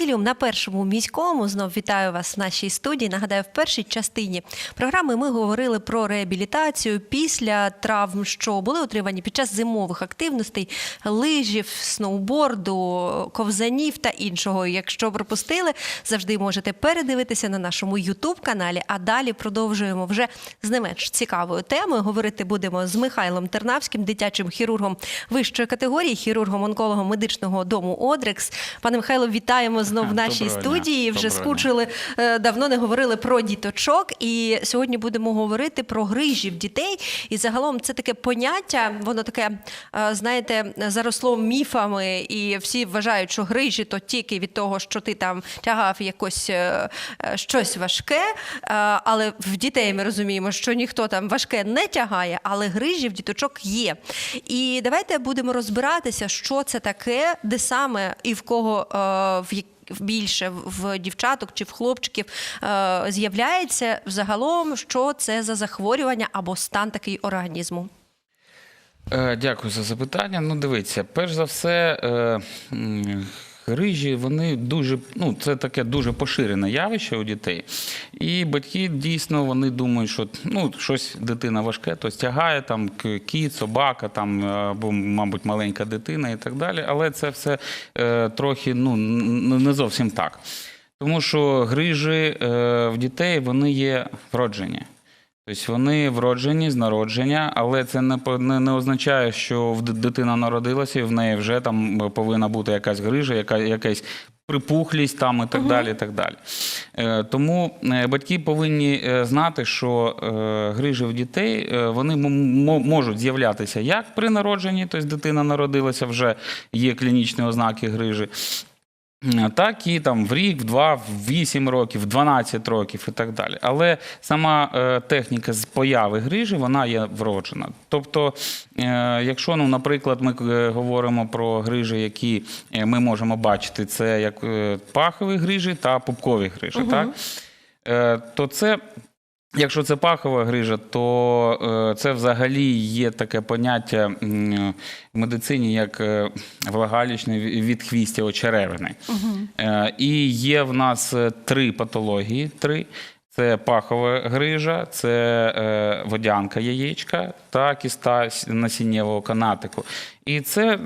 Консиліум на першому міському знов вітаю вас в нашій студії. Нагадаю, в першій частині програми ми говорили про реабілітацію після травм, що були отримані під час зимових активностей, лижів, сноуборду, ковзанів та іншого. Якщо пропустили, завжди можете передивитися на нашому Ютуб каналі. А далі продовжуємо вже з не менш цікавою темою. Говорити будемо з Михайлом Тернавським, дитячим хірургом вищої категорії, хірургом-онкологом медичного дому Одрекс. Пане Михайло, вітаємо знов в нашій Доброго дня. студії. Вже Доброго скучили е, давно не говорили про діточок. І сьогодні будемо говорити про грижі в дітей. І загалом це таке поняття, воно таке, е, знаєте, заросло міфами, і всі вважають, що грижі то тільки від того, що ти там тягав якось е, щось важке. Але в дітей ми розуміємо, що ніхто там важке не тягає, але грижі в діточок є. І давайте будемо розбиратися, що це таке, де саме і в кого в як- більше в дівчаток чи в хлопчиків е, з'являється взагалом, що це за захворювання або стан такий організму. Е, Дякую за запитання. Ну, дивіться, перш за все, м, грижі, вони дуже, ну, це таке дуже поширене явище у дітей. І батьки дійсно вони думають, що ну, щось дитина важке, то стягає там кіт, собака, там, або, мабуть, маленька дитина і так далі. Але це все е, трохи ну, не зовсім так. Тому що грижі е, в дітей вони є вроджені. Тобто вони вроджені з народження, але це не, не, не означає, що дитина народилася і в неї вже там повинна бути якась грижа, яка, якась припухлість там і так далі. І так далі. Е, тому е, батьки повинні е, знати, що е, грижі в дітей е, вони можуть з'являтися як при народженні, тобто дитина народилася, вже є клінічні ознаки грижі. Е, Так і там в рік, в два, в вісім років, в 12 років і так далі. Але сама е, техніка з появи грижі вона є вроджена. Тобто, е, якщо, ну, наприклад, ми е, говоримо про грижі, які е, ми можемо бачити, це як пахові грижі та пупкові грижі, так? Е, то це Якщо це пахова грижа, то е, це взагалі є таке поняття в медицині як е, влагалічне відхвістя очеревини. Е, І є в нас три патології. Три. Це пахова грижа, це водянка яєчка та кіста насіннєвого канатику. І це.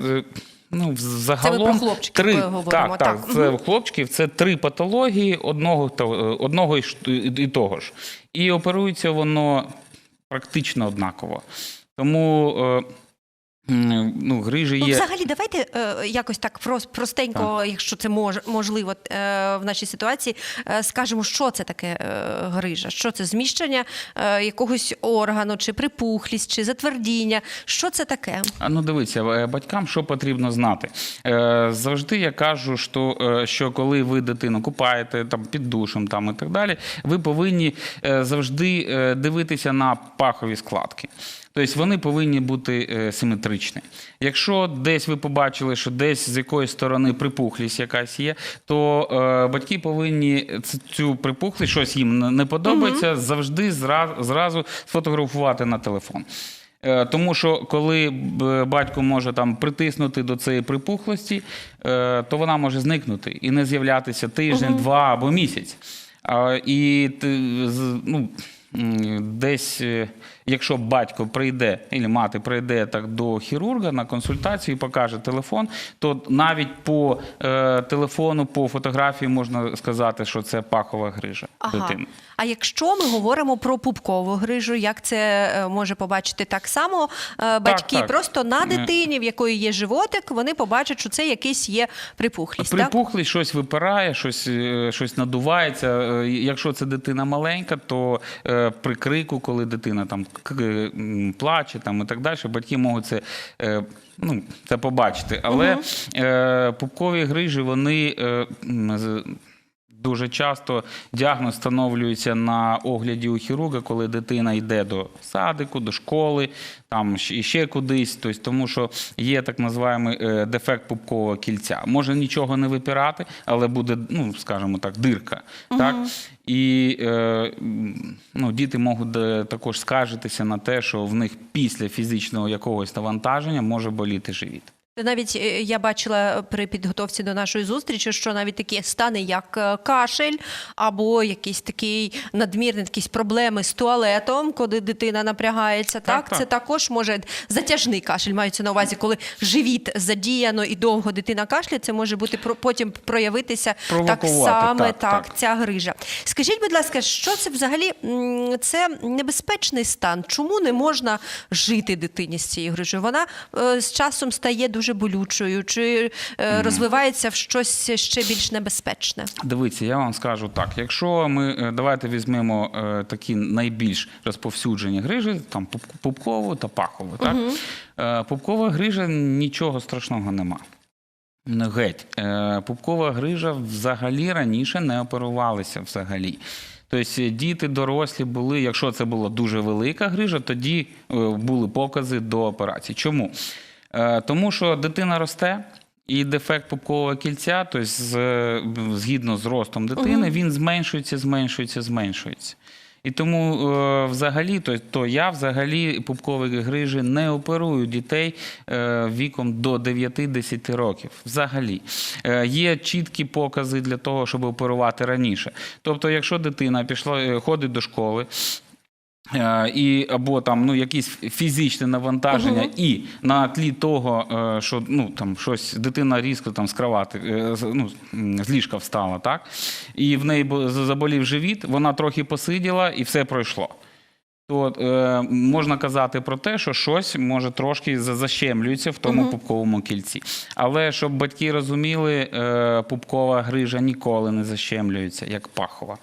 Е, Ну, взагалом про хлопчиків три, говоримо, так, так, так. це хлопчиків це три патології одного, та- одного і і того ж. І оперується воно практично однаково. Тому е, ну, грижі Ну, є. взагалі, давайте е, якось так прос- простенько, якщо це мож, можливо е, в нашій ситуації, е, скажемо, що це таке е, грижа, що це зміщення е, якогось органу, чи припухлість, чи затвердіння. Що це таке? А ну дивіться, е, батькам що потрібно знати. Е, Завжди я кажу, що, е, що коли ви дитину купаєте там під душем там і так далі, ви повинні е, завжди е, дивитися на пахові складки. Тобто вони повинні бути е, симетричні. Якщо десь ви побачили, що десь з якоїсь сторони припухлість якась є, то е, батьки повинні цю припухлість, щось їм не- подобається, завжди зразу, сфотографувати на телефон. Е, Тому що коли батько може там притиснути до цієї припухлості, то вона може зникнути і не з'являтися тиждень, два або місяць. І ну, десь, якщо батько прийде, або мати прийде так до хірурга на консультацію і покаже телефон, то навіть по е, телефону, по фотографії можна сказати, що це пахова грижа дитини. А якщо ми говоримо про пупкову грижу, як це е, може побачити так само е, батьки? так. Просто на Е. дитині, в якої є животик, вони побачать, що це якийсь є припухлість. Так? Щось випирає, щось, щось надувається. Якщо це дитина маленька, то е, при крику, коли дитина там плаче там, і так далі, батьки можуть це. е, Ну, це побачити. Але е, пупкові грижі, вони е, дуже часто діагноз встановлюється на огляді у хірурга, коли дитина йде до садику, до школи, там ще- кудись. Тобто, тому що є так називаємо е, дефект пупкового кільця. Може нічого не випирати, але буде, ну скажімо так, дирка. Так? І е, ну, діти можуть е, також скаржитися на те, що в них після фізичного якогось навантаження може боліти живіт. Навіть е, я бачила при підготовці до нашої зустрічі, що навіть такі стани, як е, кашель, або якийсь такий надмірний якісь проблеми з туалетом, коли дитина напрягається. Так, Так, так. це також може затяжний кашель. Мається на увазі, коли живіт задіяно і довго дитина кашляє, це може бути потім проявитися так саме так, так, так. ця грижа. Скажіть, будь ласка, що це взагалі це небезпечний стан? Чому не можна жити дитині з цією грижею? Вона е, з часом стає дуже болючою, чи е, розвивається в щось ще більш небезпечне? Дивіться, я вам скажу так: якщо ми е, давайте візьмемо е, такі найбільш розповсюджені грижі, там пупкову та пахову. Так? Е, Пупкова грижа нічого страшного нема. Геть. Пупкова грижа взагалі раніше не оперувалися взагалі. Тобто діти дорослі були, якщо це була дуже велика грижа, тоді були покази до операції. Чому? Е, Тому що дитина росте, і дефект пупкового кільця, тобто з, згідно з ростом дитини, він зменшується, зменшується, зменшується. І тому е, взагалі, то, то я взагалі пупкові грижі не оперую дітей е, віком до 9-10 років. Взагалі. Е, є чіткі покази для того, щоб оперувати раніше. Тобто, якщо дитина пішла, е, ходить до школи, І або там ну якісь фізичне навантаження, Мгм. і на тлі того, е, що ну там щось дитина різко там з кровати, е, ну з ліжка встала, так і в неї заболів живіт, вона трохи посиділа і все пройшло. То е, можна казати про те, що щось може трошки защемлюється в тому пупковому кільці. Але щоб батьки розуміли, е, пупкова грижа ніколи не защемлюється, як пахова.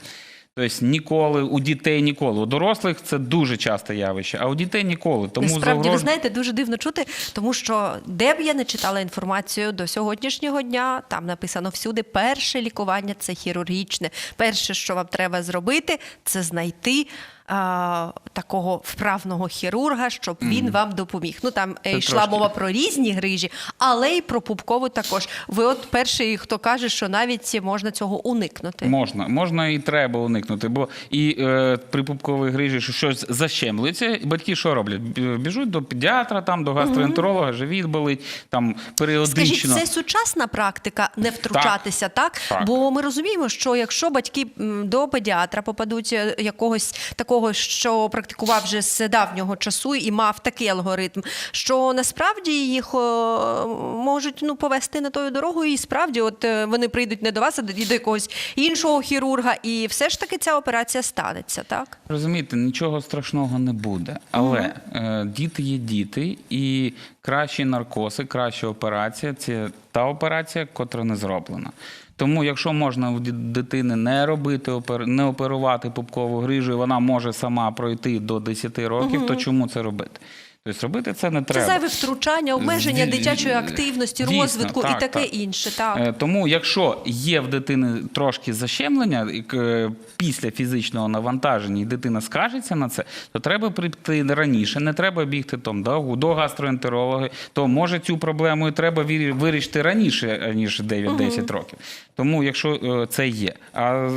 Тобто ніколи у дітей ніколи. У дорослих це дуже часте явище, а у дітей ніколи. Тому Насправді, ви знаєте, дуже дивно чути, тому що де б я не читала інформацію до сьогоднішнього дня, там написано всюди: перше лікування це хірургічне. Перше, що вам треба зробити, це знайти. А, такого вправного хірурга, щоб він вам допоміг. Ну там е, Це йшла трошки. мова про різні грижі, але й про пупкову також. Ви от перший, хто каже, що навіть можна цього уникнути. Можна, можна і треба уникнути, бо і е, при пупковій грижі що щось защемлюється, батьки що роблять? Біжуть до педіатра, там, до гастроентеролога, живіт болить, там періодично. Скажіть, це сучасна практика не втручатися, так? Так. Бо ми розуміємо, що якщо батьки до педіатра попадуть е, якогось такого, що практикував вже з давнього часу і мав такий алгоритм, що насправді їх можуть ну повести на тою дорогою, і справді, от е, вони прийдуть не до вас, а до якогось іншого хірурга, і все ж таки ця операція станеться, так? Розумієте, нічого страшного не буде. Але е, діти є діти, і кращі наркози, краща операція це та операція, котра не зроблена. Тому, якщо можна в дитини не робити не оперувати пупкову грижу, і вона може сама пройти до 10 років, то чому це робити? Тобто робити це не Це треба. зайве втручання, обмеження дитячої активності, Дійсно, розвитку так, і таке так. інше. Так. Е, Тому, якщо є в дитини трошки защемлення е, після фізичного навантаження, і дитина скажеться на це, то треба прийти раніше, не треба бігти там до, до гастроентеролога, то може цю проблему і треба вирішити раніше, ніж 9-10 років. Тому, якщо е, це є. А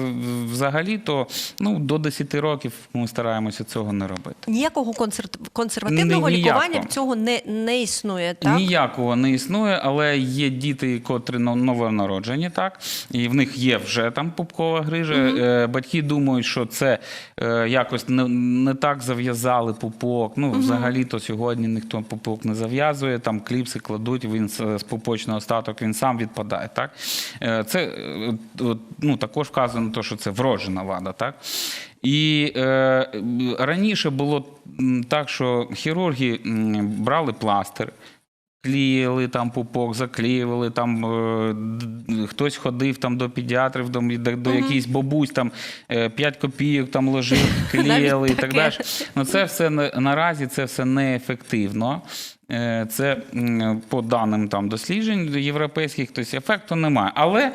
взагалі, то ну, до 10 років ми стараємося цього не робити. Ніякого консер- консервативного лікування ніякого. цього не, не існує, так? Ніякого не існує, але є діти, котрі новонароджені, так і в них є вже там пупкова грижа. Е, Батьки думають, що це е, якось не, не так зав'язали пупок. Ну, взагалі, то сьогодні ніхто пупок не зав'язує, там кліпси кладуть, він з, пупочного остаток він сам відпадає. Так? Е, Це ну, також вказано, що це вроджена вада. Так? І е, раніше було так, що хірурги брали пластир, клеїли там пупок, заклеювали там. е, Хтось ходив там до педіатрів, до, до, до якихось бабусь, там 5 копійок там ложив, клеїли і так далі. Ну це все на- наразі це все неефективно. Е, Це по даним там досліджень європейських, тобто ефекту немає. Але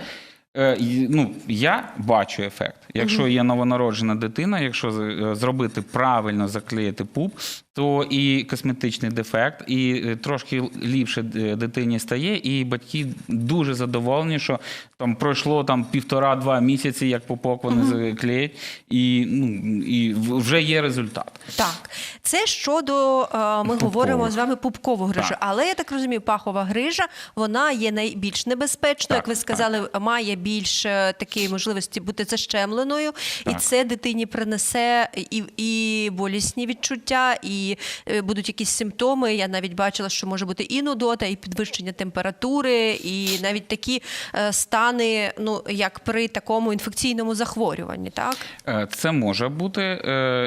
е, ну, я бачу ефект. Якщо є новонароджена дитина, якщо е, зробити правильно заклеїти пуп, то і косметичний дефект, і е, трошки ліпше е, дитині стає, і батьки дуже задоволені, що там пройшло там півтора-два місяці, як пупок вони заклеють, і, ну, і вже є результат. Так, це щодо е, ми Пупкових. говоримо з вами пупкову грижу. Так. Але я так розумію, пахова грижа вона є найбільш небезпечною, як Так, ви так. сказали, має більш такі можливості бути защемленою, і це дитині принесе і, і болісні відчуття, і е, будуть якісь симптоми. Я навіть бачила, що може бути і нудота, і підвищення температури, і навіть такі е, стани, ну як при такому інфекційному захворюванні, так? Е, Це може бути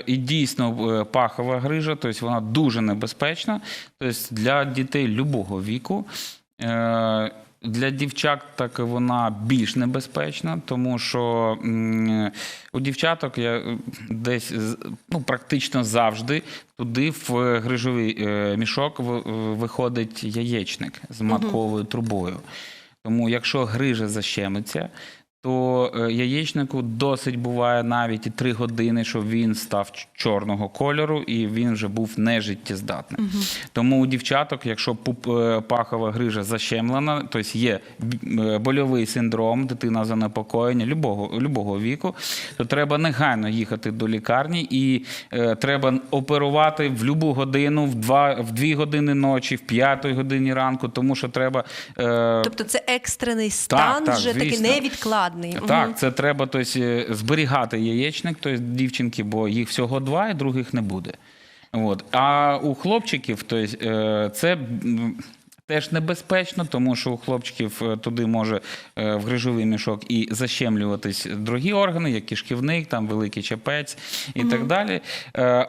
і дійсно пахова грижа, тобто вона дуже небезпечна. Тобто для дітей любого віку. Е, Для дівчат так вона більш небезпечна, тому що у дівчаток я е, десь ну, практично завжди туди в грижовий е, мішок в- виходить яєчник з матковою трубою. Тому якщо грижа защемиться, то е, яєчнику досить буває навіть і три години, щоб він став чорного кольору і він вже був нежиттєздатним. Тому у дівчаток, якщо е, пахова грижа защемлена, тобто є е, больовий синдром, дитина занепокоєння любого, любого віку, то треба негайно їхати до лікарні і е, треба оперувати в будь-яку годину, в два в дві години ночі, в п'ятій годині ранку, тому що треба. Е, Тобто це екстрений стан, так, вже такий невідкладний. Мгм. так, це треба тобто, зберігати яєчник, тобто дівчинки, бо їх всього два, і других не буде. От. А у хлопчиків тобто, це теж небезпечно, тому що у хлопчиків е, туди може в грижовий мішок і защемлюватись другі органи, як кишківник, там великий чепець і так далі.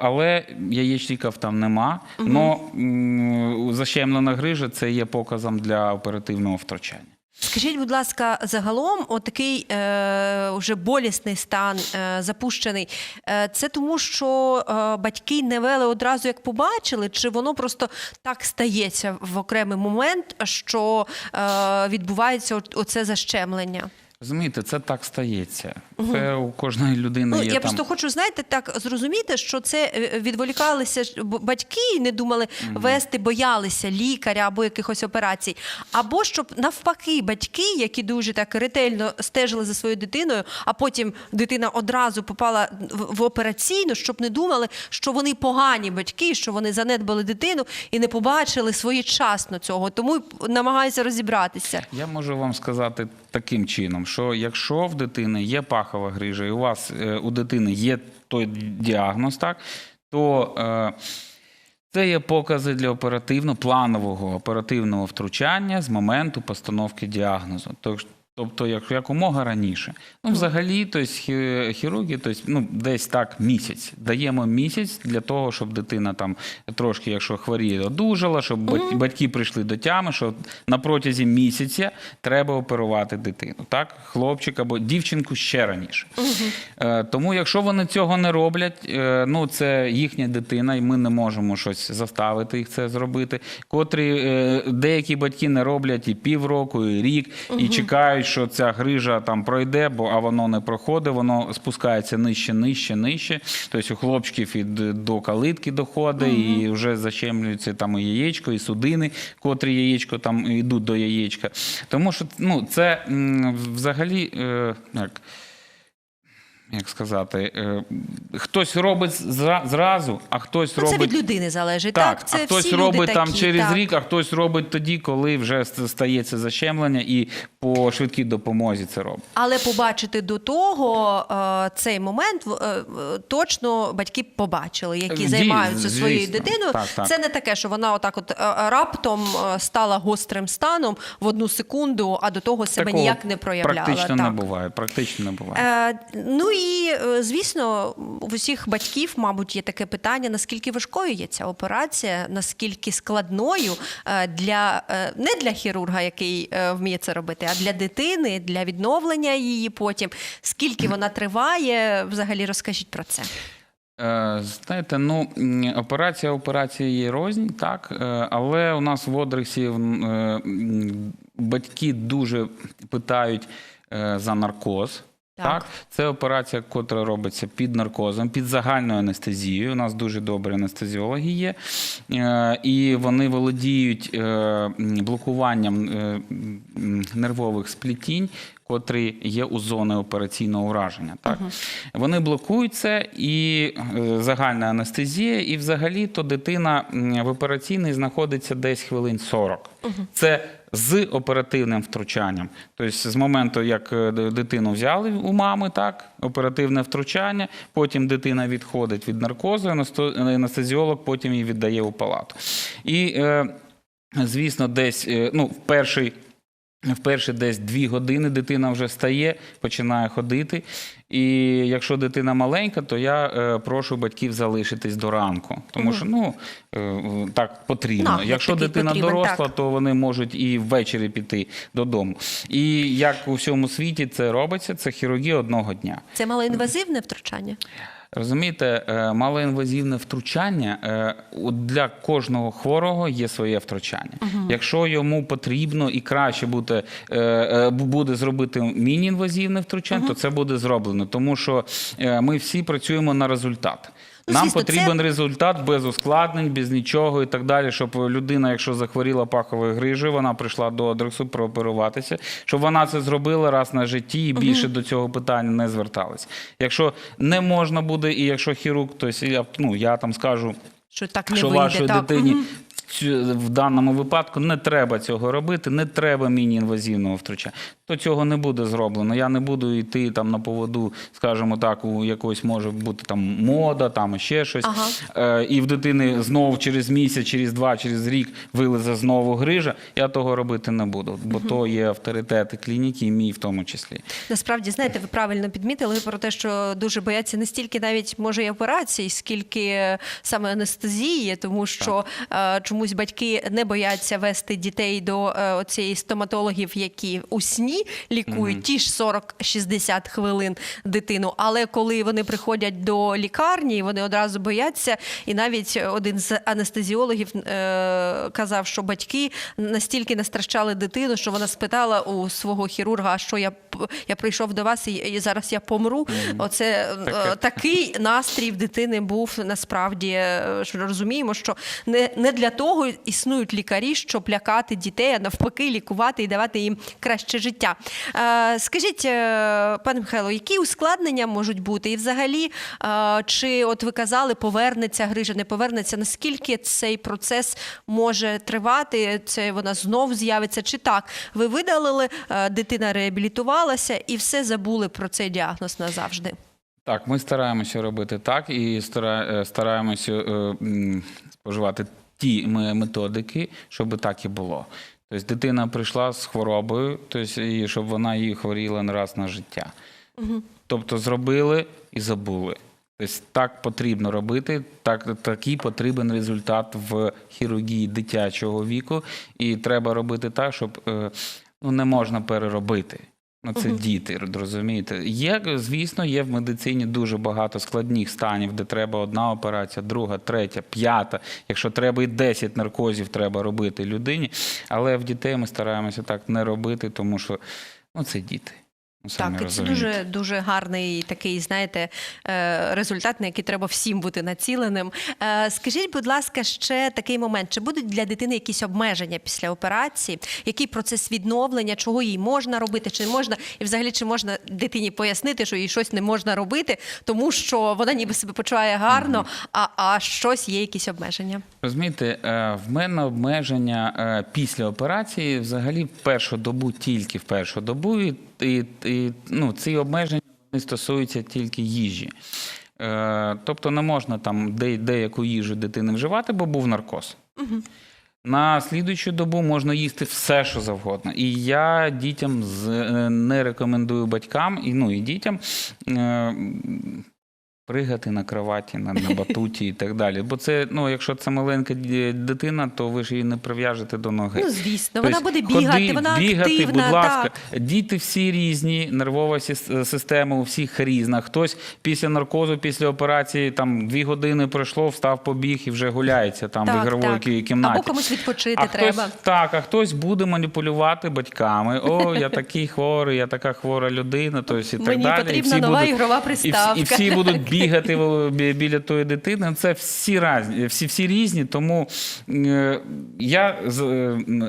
Але яєчників там нема. Но м, защемлена грижа це є показом для оперативного втручання. Скажіть, будь ласка, загалом, отакий е, вже болісний стан е, запущений. Е, це тому, що е, батьки не вели одразу, як побачили, чи воно просто так стається в окремий момент, що е, відбувається оце защемлення? Розумієте, це так стається. Це у кожної людини Ну, є я там. просто хочу, знаєте, так зрозуміти, що це е, відволікалися ж батьки і не думали вести, боялися лікаря або якихось операцій. Або щоб навпаки, батьки, які дуже так ретельно стежили за своєю дитиною, а потім дитина одразу попала в операційну, щоб не думали, що вони погані батьки, що вони занедбали дитину і не побачили своєчасно цього. Тому й намагаються розібратися. Я можу вам сказати таким чином, що якщо в дитини є пахова грижа, і у вас е, у дитини є той діагноз, так, то е, це є покази для оперативно планового оперативного втручання з моменту постановки діагнозу. Тобто, як якомога раніше. Ну, взагалі, тобто, хі- хірурги, тобто, ну, десь так місяць. Даємо місяць для того, щоб дитина там трошки, якщо хворіє, одужала, щоб бать- батьки прийшли до тями, що на протязі місяця треба оперувати дитину. Так, хлопчик або дівчинку ще раніше. Е, тому, якщо вони цього не роблять, е, ну це їхня дитина, і ми не можемо щось заставити їх це зробити. Котрі е, деякі батьки не роблять і півроку, і рік, і чекають, що ця грижа там пройде, бо а воно не проходить, воно спускається нижче, нижче, нижче. Тобто у хлопчиків і до калитки доходить, і вже защемлюється там і яєчко, і судини, котрі яєчко там йдуть до яєчка. Тому що ну, це м, взагалі е, як. Як сказати, е, хтось робить зра- зразу, а хтось Ну, це робить від людини залежить. так, Так, це а хтось всі робить люди там такі, через так. рік, а хтось робить тоді, коли вже стається защемлення, і по швидкій допомозі це робить. Але побачити до того е, цей момент е, точно батьки побачили, які Дій- займаються своєю дитиною. Так, так. Це не таке, що вона отак, от раптом стала гострим станом в одну секунду, а до того себе Такого ніяк не проявляла. Практично так. не буває. Практично не буває. Е, ну і е, звісно, в усіх батьків, мабуть, є таке питання: наскільки важкою є ця операція, наскільки складною е, для е, не для хірурга, який вміє це робити, а для дитини, для відновлення її потім. Скільки вона триває? Взагалі розкажіть про це. Знаєте, ну операція операції є розні, так, але у нас в м, батьки дуже питають за наркоз. Так. Так. це операція, котра робиться під наркозом, під загальною анестезією. У нас дуже добрі анестезіологи є, Е, і вони володіють е, блокуванням е, нервових сплетінь, котрі є у зони операційного ураження. Так? Вони блокують це і загальна анестезія, і взагалі то дитина в операційній знаходиться десь хвилин 40. Це з оперативним втручанням. Тобто з моменту, як е, дитину взяли у мами, так, оперативне втручання, потім дитина відходить від наркозу, анестезіолог потім її віддає у палату. І, е, звісно, десь е, ну, в перший. В перші десь дві години дитина вже стає, починає ходити. І якщо дитина маленька, то я е, прошу батьків залишитись до ранку, тому що ну е, так потрібно. Нагляд якщо дитина потрібен, доросла, так. то вони можуть і ввечері піти додому. І як у всьому світі це робиться, це хірургія одного дня. Це малоінвазивне втручання? Розумієте, е, малоінвазивне втручання е, для кожного хворого є своє втручання. Якщо йому потрібно і краще буде, е, бу- буде зробити міні-інвазивне втручання, то це буде зроблено, тому що ми всі працюємо на результат. Ну, Нам звісно, це- потрібен результат без ускладнень, без нічого і так далі, щоб людина, якщо захворіла паховою грижею, вона прийшла до адресу прооперуватися, щоб вона це зробила раз на житті і більше до цього питання не зверталась. Якщо не можна буде, і якщо хірург, то я, ну, я там скажу, Що так не що вийде. вашій так. дитині цю- в даному випадку не треба цього робити, не треба міні-інвазивного втручання. То цього не буде зроблено. Я не буду йти там на поводу, скажімо так, у якоїсь може бути там мода, там ще щось. Ага. Е, і в дитини знову через місяць, через два, через рік вилезе знову грижа. Я того робити не буду, бо то є авторитети клініки, і мій в тому числі. Насправді, знаєте, ви правильно підмітили про те, що дуже бояться не стільки навіть може і операцій, скільки саме анестезії, тому що е, чомусь батьки не бояться вести дітей до е, оцієї стоматологів, які у сні лікують ті ж 40-60 хвилин дитину. Але коли вони приходять до лікарні, вони одразу бояться. І навіть один з анестезіологів е, казав, що батьки настільки настращали дитину, що вона спитала у свого хірурга, а що я я прийшов до вас і, і зараз я помру. Оце е, такий настрій в дитини був насправді. е, Що розуміємо, що не, не для того існують лікарі, щоб лякати дітей, а навпаки, лікувати і давати їм краще життя. Е, скажіть, е, пане Михайло, які ускладнення можуть бути? І взагалі, е, чи от ви казали, повернеться грижа, не повернеться? Наскільки цей процес може тривати? Це вона знов з'явиться? Чи так? Ви видалили, дитина реабілітувалася і все забули про цей діагноз назавжди? Так, ми стараємося робити так і стараємося споживати ті ме- методики, щоб так і було. Тобто дитина прийшла з хворобою, тобто, і щоб вона її хворіла не раз на життя. Тобто зробили і забули. Тобто так потрібно робити, так, такий потрібен результат в хірургії дитячого віку, і треба робити так, щоб е, ну, не можна переробити. Ну, це діти, розумієте. Є, звісно, є в медицині дуже багато складних станів, де треба одна операція, друга, третя, п'ята. Якщо треба і 10 наркозів треба робити людині. Але в дітей ми стараємося так не робити, тому що ну, це діти. Ну, самі Так, і це дуже дуже гарний такий, знаєте, е, результат, на який треба всім бути націленим. Е, Скажіть, будь ласка, ще такий момент: чи будуть для дитини якісь обмеження після операції? Який процес відновлення, чого їй можна робити, чи не можна, і взагалі чи можна дитині пояснити, що їй щось не можна робити, тому що вона ніби себе почуває гарно, а, а щось є якісь обмеження? Розумієте, е, в мене обмеження після операції взагалі в першу добу, тільки в першу добу, і, і, і ну, ці обмеження вони стосуються тільки їжі. Е, Тобто не можна там де, деяку їжу дитини вживати, бо був наркоз. На слідуючу добу можна їсти все, що завгодно. І я дітям з, е, не рекомендую батькам і, ну, і дітям е, пригати на кроваті, на, на батуті і так далі. Бо це, ну, якщо це маленька дитина, то ви ж її не прив'яжете до ноги. Ну, звісно, Тобто вона буде бігати, ходи, вона бігати, активна. будь ласка. Так. Діти всі різні, нервова система у всіх різна. Хтось після наркозу, після операції, там дві години пройшло, встав, побіг і вже гуляється там в Так, ігровій так. кімнаті. Або комусь відпочити а треба. Хтось, так, а хтось буде маніпулювати батьками. О, я такий хворий, я така хвора людина. Тобто, і так Мені далі. І потрібна всі нова будуть- ігрова і всі- І всі будуть бігати біля тої дитини. Це всі різні, всі, всі різні. Тому е, я е,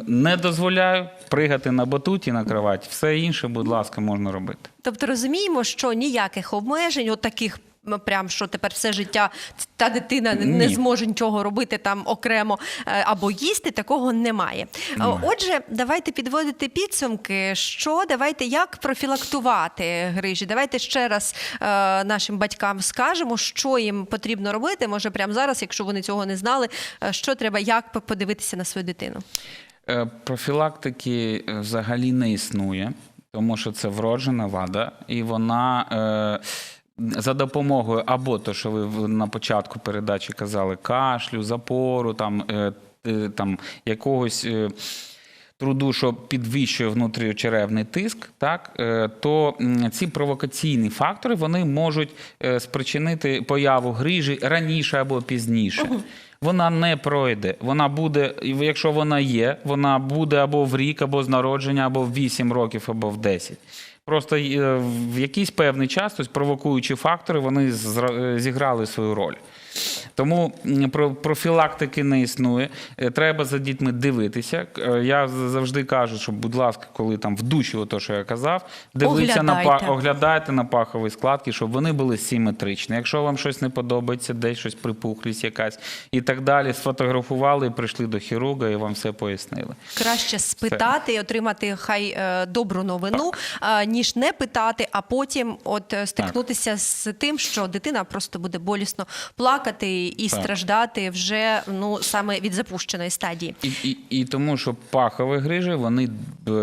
не дозволяю пригати на батуті на кроваті. Все інше, будь ласка, можна робити. Тобто розуміємо, що ніяких обмежень, от таких. Прям що тепер все життя та дитина не- не зможе нічого робити там окремо е, або їсти, такого немає. Е, Отже, давайте підводити підсумки. Що давайте як профілактувати грижі? Давайте ще раз е, нашим батькам скажемо, що їм потрібно робити. Може, прямо зараз, якщо вони цього не знали, е, що треба, як подивитися на свою дитину. Е, Профілактики взагалі не існує, тому що це вроджена вада, і вона е, за допомогою або то, що ви на початку передачі казали, кашлю, запору, там, е, е, там якогось. е, Труду, що підвищує внутріочеревний тиск, так то ці провокаційні фактори вони можуть спричинити появу грижі раніше або пізніше. Вона не пройде. Вона буде, якщо вона є, вона буде або в рік, або з народження, або в 8 років, або в 10. Просто е, в якийсь певний час, тобто провокуючі фактори, вони е, зіграли свою роль. Тому про- профілактики не існує. Е, Треба за дітьми дивитися. Е, Я завжди кажу, що, будь ласка, коли там в душі, ото що я казав, дивіться на Оглядайте. на пахові складки, щоб вони були симетричні. Якщо вам щось не подобається, десь щось припухлість якась і так далі, сфотографували і прийшли до хірурга, і вам все пояснили. Краще спитати і отримати хай е, добру новину, а, ніж не питати, а потім от стикнутися з тим, що дитина просто буде болісно плакати і Так. страждати вже ну саме від запущеної стадії. І, і, і тому, що пахові грижі вони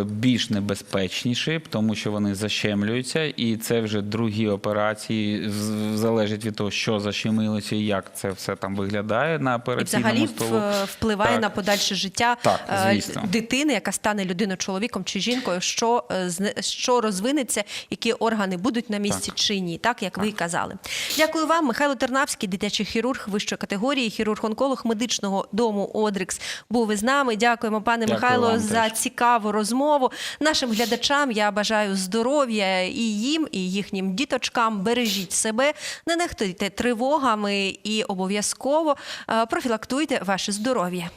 більш небезпечніші, тому що вони защемлюються, і це вже другі операції. Залежить від того, що защемилося і як це все там виглядає на І взагалі столу. впливає Так. на подальше життя Так, е, звісно. дитини, яка стане людиною, чоловіком чи жінкою, що, е, що розвинеться, які органи будуть на місці чи ні, так як ви казали. Дякую вам, Михайло Тернавський, дитячий хірург вищої категорії, хірург-онколог медичного дому Одрикс. Був із нами. Дякуємо, пане Дякую Михайло, вам за теж. цікаву розмову. Нашим глядачам я бажаю здоров'я і їм, і їхнім діточкам. Бережіть себе, не нехтуйте тривогами і обов'язково е, профілактуйте ваше здоров'я.